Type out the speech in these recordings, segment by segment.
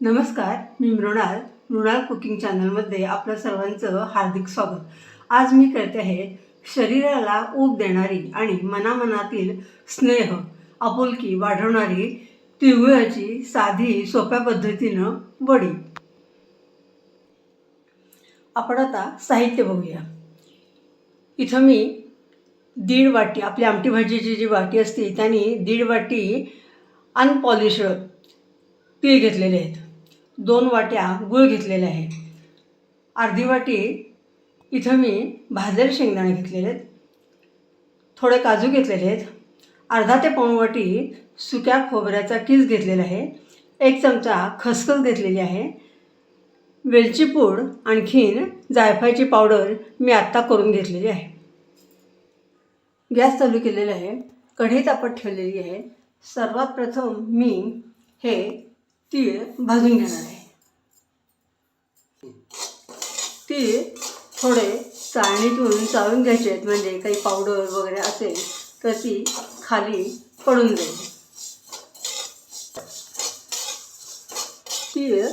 नमस्कार मी मृणाल मृणाल कुकिंग चॅनलमध्ये आपलं सर्वांचं हार्दिक स्वागत. आज मी करते आहे शरीराला ऊब देणारी आणि मनामनातील स्नेह आपुलकी वाढवणारी तिळगुळाची साधी सोप्या पद्धतीनं वडी. आपण आता साहित्य बघूया. इथं मी दीड वाटी आपली आमटी भाजीची जी वाटी असते त्याने दीड वाटी अनपॉलिश तीळ घेतलेले आहेत. दोन वाट्या गूळ घेतलेले आहे अर्धी वाटी इथं मी भाजलेले शेंगदाणे घेतलेले आहेत. थोडे काजू घेतलेले आहेत. अर्धा ते पाऊण वाटी सुक्या खोबऱ्याचा किस घेतलेला आहे. एक चमचा खसखस घेतलेली आहे. वेलची पूड आणखीन जायफळाची पावडर मी आत्ता करून घेतलेली आहे. गॅस चालू केलेला आहे. कढई तापत ठेवलेली आहे. सर्वात प्रथम मी हे तीळ भाजून घेणार आहे. तीळ थोडे चाळणीतून चाळून घ्यायचे आहेत म्हणजे काही पावडर वगैरे असेल तर ती खाली पडून जाईल. तीळ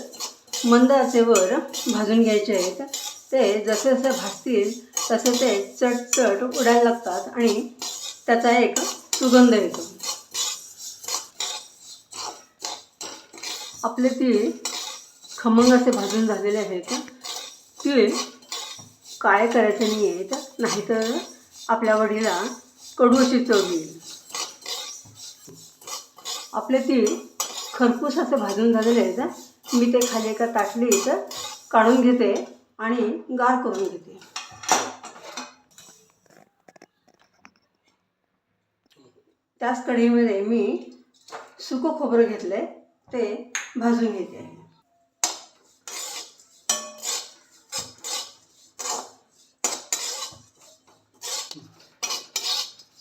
मंद आचेवर भाजून घ्यायचे आहेत. ते जसे जसे भाजतील तसे ते चटचट उडायला लागतात आणि त्याचा एक सुगंध येतो. आपले तीळ खमंग असे भाजून झालेले आहेत. तिळे काय करायचे नाही आहेत नाहीतर आपल्या वडीला कडू अशी चव येईल. आपले तीळ खरपूस असे भाजून झालेले आहेत. मी ते खाली एका ताटलीत काढून घेते आणि गार करून घेते. त्याच कढीमध्ये मी सुकं खोबरं घेतलं आहे ते भाजून घेते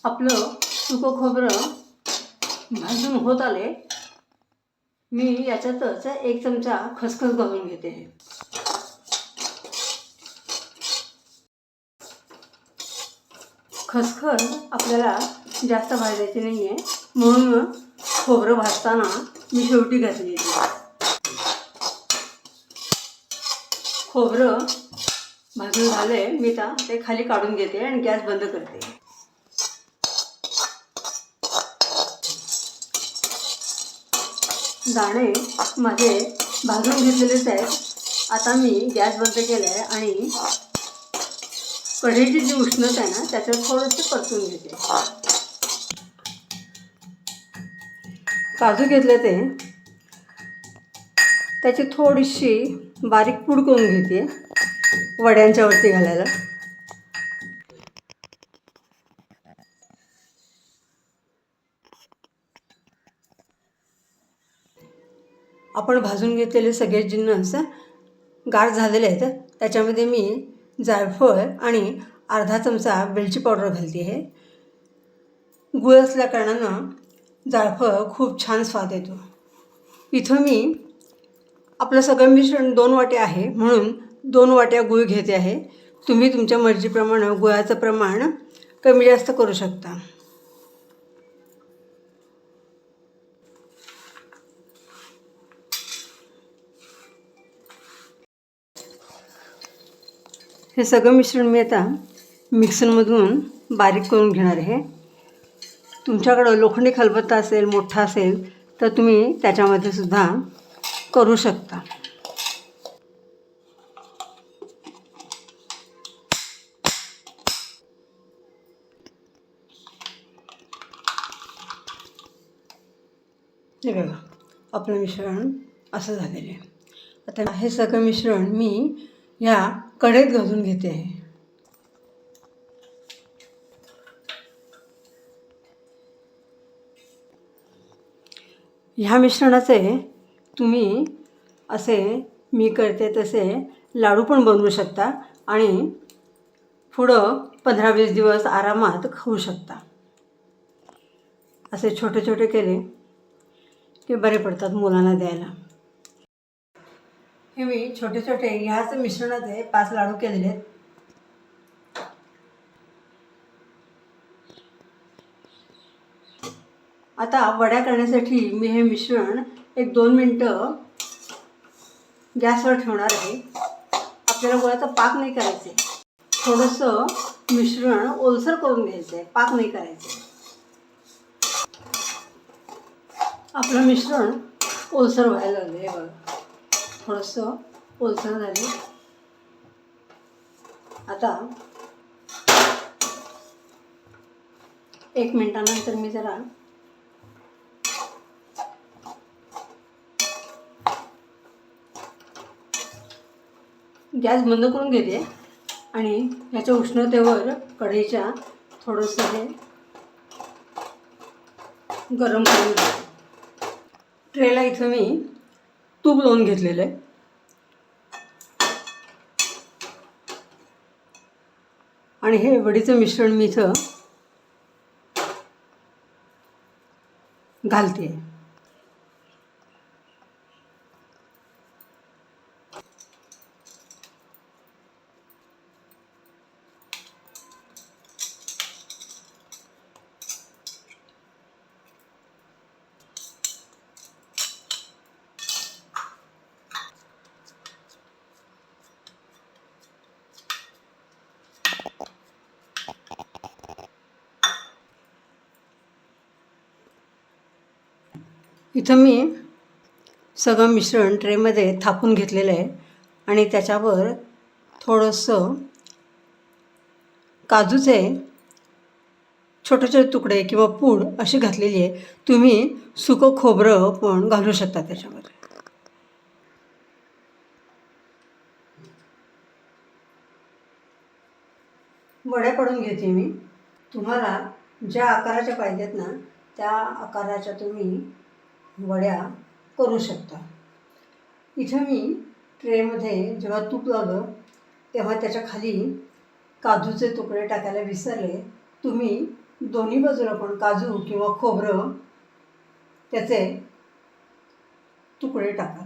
आपलं सुकं खोबरं भाजून होत आले. मी याच्यातच एक चमचा खसखस घालून घेते. खसखस आपल्याला जास्त भाजायची नाही आहे म्हणून खोबरं भाजताना मी शेवटी घातली. खोबरं भाजून झालंय मी आता ते खाली काढून घेते आणि गॅस बंद करते. दाणे माझे भाजून घेतलेलेच आहेत. आता मी गॅस बंद केला आहे आणि कढईची जी उष्णता आहे ना त्याच्यात थोडंसं परतून घेते. काजू घेतले ते. त्याची थोडीशी बारीक पूड करून घेते. वड्यांच्या वरती घालायला. आपण भाजून घेतलेले सगळे जिन्नस गार झालेले आहेत. त्याच्यामध्ये मी जायफळ आणि अर्धा चमचा वेलची पावडर घालते आहे गुळ असल्या कारणानं जायफळ खूप छान स्वाद येतो. इथं मी आपलं सगळं मिश्रण दोन वाटे आहे म्हणून दोन वाट्या गुळ घेते आहे. तुम्ही तुमच्या मर्जीप्रमाणे गुळाचं प्रमाण कमी जास्त करू शकता. हे सगळं मिश्रण मी आता मिक्सरमधून बारीक करून घेणार आहे. तुमच्याकडं लोखंडी खलबत्ता असेल मोठा असेल तर तुम्ही त्याच्यामध्ये सुद्धा करू शकता. हे बघा आपलं मिश्रण असं झालेलं आहे. आता हे सगळं मिश्रण मी ह्या कढईत घालून घेते आहे. ह्या मिश्रणाचे तुम्ही असे मी करते तसे लाडू पण बनवू शकता आणि पुढं पंधरा वीस दिवस आरामात खाऊ शकता. असे छोटे छोटे केले की बरे पडतात मुलांना द्यायला. हे मी छोटे छोटे ह्याच मिश्रणाचे पाच लाडू केलेले आहेत. आता वड्या करण्यासाठी मी हे मिश्रण एक दोन मिनटं गॅसवर ठेवणार आहे. आपल्याला गोळ्याचा पाक नाही करायचं आहे. थोडंसं मिश्रण ओलसर करून घ्यायचं आहे. पाक नाही करायचं आपलं मिश्रण ओलसर व्हायला लागलं आहे बघा. थोडंसं ओलसर झाले. आता एक मिनटानंतर मी जरा गॅस बंद करून घेते. आणि ह्याच्या उष्णतेवर कढईच्या थोडंसं हे गरम करून घेते. ट्रेला इथं मी तूप लावून घेतलेलं आहे. आणि हे वडीचं मिश्रण मी इथं घालते. इथं मी सगळं मिश्रण ट्रेमध्ये थापून घेतलेलं आहे आणि त्याच्यावर थोडंसं काजूचे छोटे छोटे तुकडे किंवा पूड अशी घातलेली आहे. तुम्ही सुकं खोबरं पण घालू शकता त्याच्यामध्ये. वड्या पडून घेते मी. तुम्हाला ज्या आकाराच्या पाहिजेत ना त्या आकाराच्या तुम्ही वड्या करू शकता. इथं मी ट्रेमध्ये जेव्हा तूप लावलं तेव्हा त्याच्याखाली काजूचे तुकडे टाकायला विसरले. तुम्ही दोन्ही बाजूला पण काजू किंवा खोबरं त्याचे तुकडे टाका.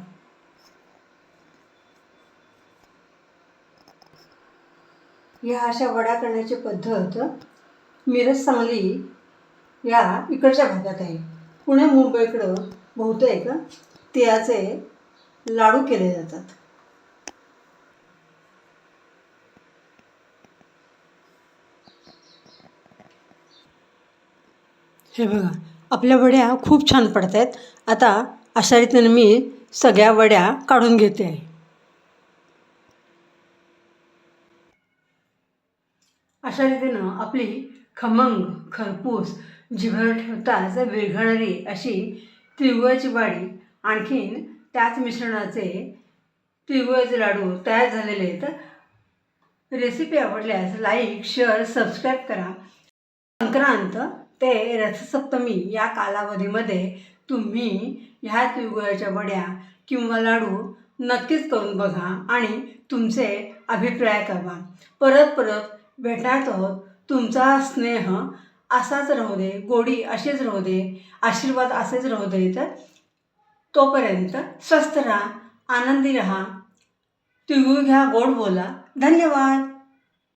ह्या अशा वड्या करण्याची पद्धत मिरज सांगली या इकडच्या भागात आहे. पुणे मुंबईकडं बहुतेक तिळाचे लाडू केले जातात. हे बघा आपल्या वड्या खूप छान पडत आहेत आता अशा रीतीने मी सगळ्या वड्या काढून घेते. आहे अशा रीतीनं आपली खमंग खरपूस जिभर ठेवताच विरघळणारी अशी तिळगुळाची वाडी आणखीन त्याच मिश्रणाचे तिळगुळाचे लाडू तयार झालेले आहेत. रेसिपी आवडल्यास लाईक शेअर सबस्क्राईब करा. संक्रांत ते रथसप्तमी या कालावधीमध्ये तुम्ही ह्या तिळगुळाच्या वड्या किंवा लाडू नक्कीच करून बघा आणि तुमचे अभिप्राय कळवा. परत परत भेटणार आहोत तुमचा स्नेह असाच राहू दे गोडी अशीच राहू दे आशीर्वाद असेच राहू दे तर तोपर्यंत स्वस्थ राहा आनंदी राहा. तिळगुळ घ्या गोड बोला. धन्यवाद.